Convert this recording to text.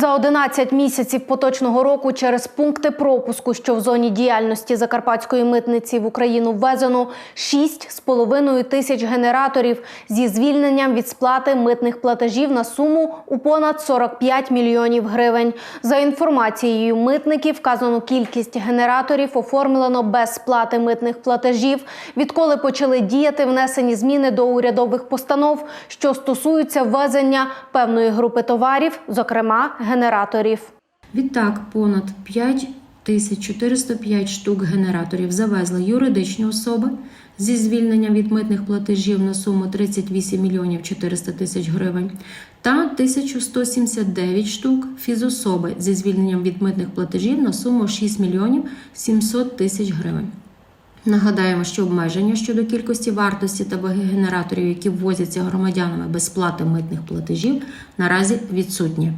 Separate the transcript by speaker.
Speaker 1: За 11 місяців поточного року через пункти пропуску, що в зоні діяльності Закарпатської митниці в Україну ввезено 6,5 тисяч генераторів зі звільненням від сплати митних платежів на суму у понад 45 мільйонів гривень. За інформацією митників, вказану кількість генераторів оформлено без сплати митних платежів. Відколи почали діяти внесені зміни до урядових постанов, що стосуються ввезення певної групи товарів, зокрема генераторів.
Speaker 2: Відтак, понад 5405 штук генераторів завезли юридичні особи зі звільненням від митних платежів на суму 38 мільйонів 400 тисяч гривень та 1179 штук фізособи зі звільненням від митних платежів на суму 6 мільйонів 700 тисяч гривень. Нагадаємо, що обмеження щодо кількості вартості та ваги генераторів, які ввозяться громадянами без сплати митних платежів, наразі відсутні.